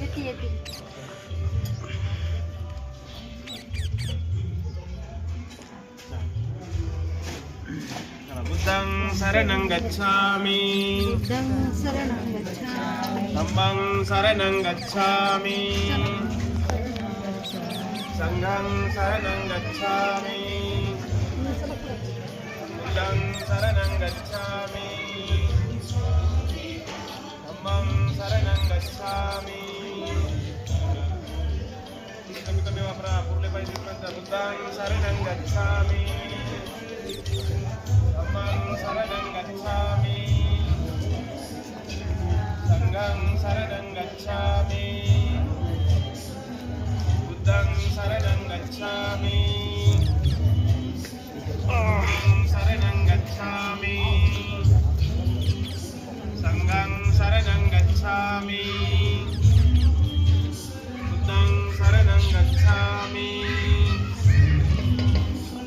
येते येते बुद्धं शरणं गच्छामि बुद्धं शरणं गच्छामि धम्मं शरणं गच्छामि सङ्घं शरणं गच्छामि बुद्धं शरणं गच्छामि धम्मं शरणं गच्छामि कमी कमी वापरा पुढले पाहिजे बुद्धं शरणं गच्छामि saradang gacchami sanghang saradang gacchami hutang saradang gacchami om saradang gacchami sanghang saradang gacchami buddhang saradang gacchami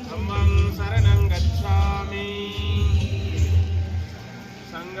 dhammang saranang gacchami गच्छामि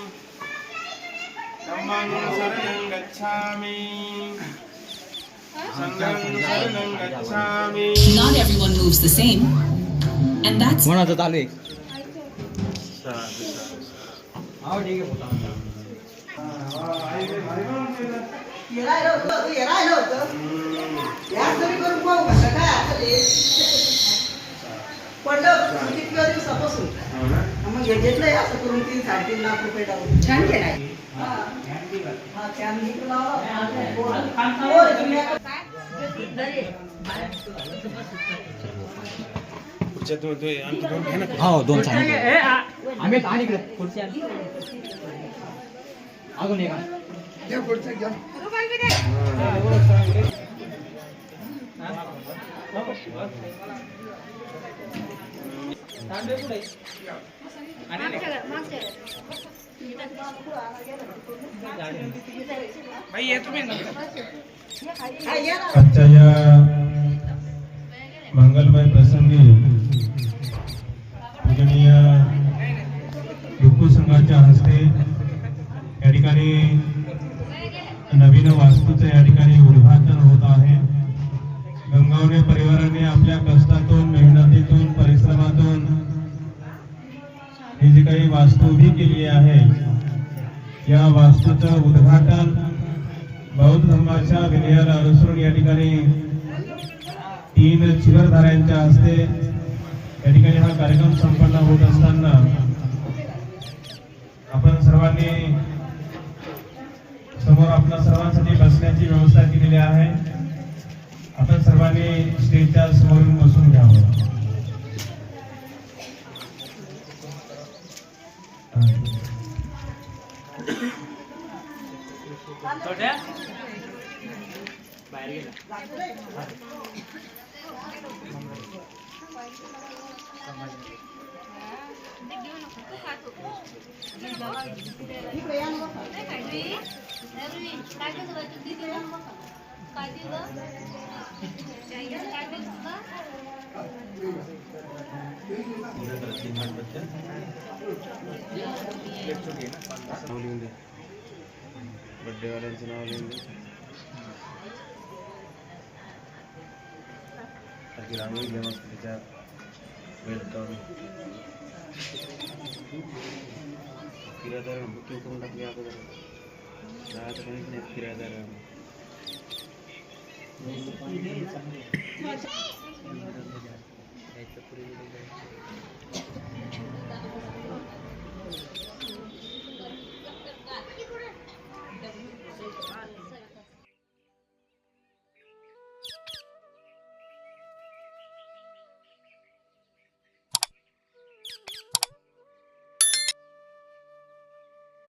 धम्मं शरणं गच्छामि सङ्घं शरणं गच्छामि Not everyone moves the same. And that's म्हणाचं चालू आहे. पडलं किती दिवसापासून मग घेतलं असं करून तीन साडेतीन लाख रुपये छान केलाय हा. हो दोन सांगितले आम्ही आणि इकडे. पुढच्या अजून एक. हा. आजच्या या मंगलमय प्रसंगी पूजनीय भिक्खू संघाच्या हस्ते या ठिकाणी नवीन वास्तूचं या ठिकाणी उद्घाटन होत आहे. गंगावणे परिवाराने आपल्या कष्टातून मेहनतीतून परिश्रमातून ही जी काही वास्तू उभी केली आहे या वास्तूचं उद्घाटन बौद्ध धर्माच्या विनयाला अनुसरून या ठिकाणी तीन चिरधाऱ्यांच्या हस्ते या ठिकाणी हा कार्यक्रम संपन्न होत असताना आपण सर्वांनी समोर आपल्या सर्वांसाठी बसण्याची व्यवस्था केलेली आहे. सर्वांनी स्टेजच्या समोरून बसून घ्यावं. इकडे या ना लिहून दे बड्डेवाल्यांचं नाव लिहून दे त्याची रांगोळी घे मस्त त्याच्या वेलकम किरायादार बुकिंग करून टाकली अगोदर जायचं कोणीच किरायादार